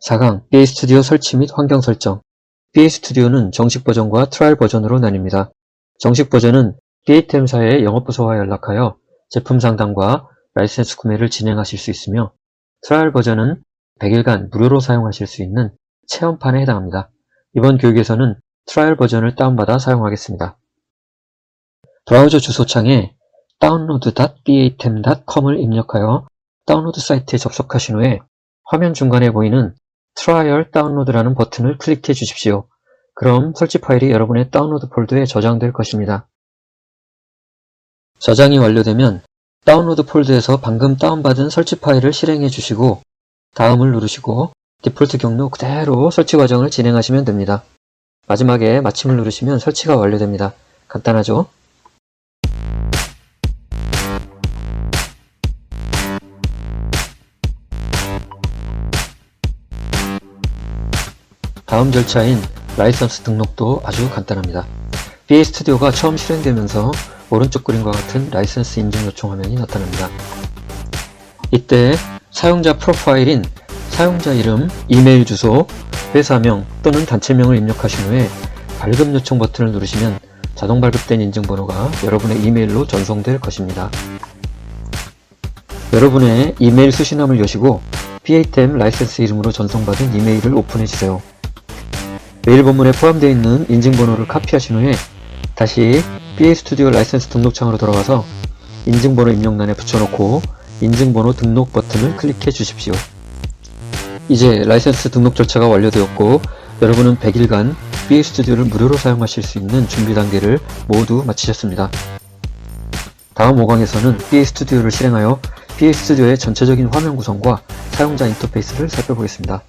4강 BA 스튜디오 설치 및 환경 설정 BA 스튜디오는 정식 버전과 트라이얼 버전으로 나뉩니다. 정식 버전은 BA템사의 영업부서와 연락하여 제품 상담과 라이센스 구매를 진행하실 수 있으며 트라이얼 버전은 100일간 무료로 사용하실 수 있는 체험판에 해당합니다. 이번 교육에서는 트라이얼 버전을 다운받아 사용하겠습니다. 브라우저 주소창에 download.batem.com을 입력하여 다운로드 사이트에 접속하신 후에 화면 중간에 보이는 트라이얼 다운로드라는 버튼을 클릭해 주십시오. 그럼 설치 파일이 여러분의 다운로드 폴더에 저장될 것입니다. 저장이 완료되면 다운로드 폴더에서 방금 다운받은 설치 파일을 실행해 주시고 다음을 누르시고 디폴트 경로 그대로 설치 과정을 진행하시면 됩니다. 마지막에 마침을 누르시면 설치가 완료됩니다. 간단하죠? 다음 절차인 라이선스 등록도 아주 간단합니다. BA 스튜디오가 처음 실행되면서 오른쪽 그림과 같은 라이선스 인증 요청 화면이 나타납니다. 이때 사용자 프로파일인 사용자 이름, 이메일 주소, 회사명 또는 단체명을 입력하신 후에 발급 요청 버튼을 누르시면 자동 발급된 인증번호가 여러분의 이메일로 전송될 것입니다. 여러분의 이메일 수신함을 여시고 BA템 라이센스 이름으로 전송받은 이메일을 오픈해주세요. 메일 본문에 포함되어 있는 인증번호를 카피하신 후에 다시 BA 스튜디오 라이센스 등록창으로 들어가서 인증번호 입력란에 붙여놓고 인증번호 등록 버튼을 클릭해 주십시오. 이제 라이센스 등록 절차가 완료되었고 여러분은 100일간 BA 스튜디오를 무료로 사용하실 수 있는 준비 단계를 모두 마치셨습니다. 다음 5강에서는 BA 스튜디오를 실행하여 BA 스튜디오의 전체적인 화면 구성과 사용자 인터페이스를 살펴보겠습니다.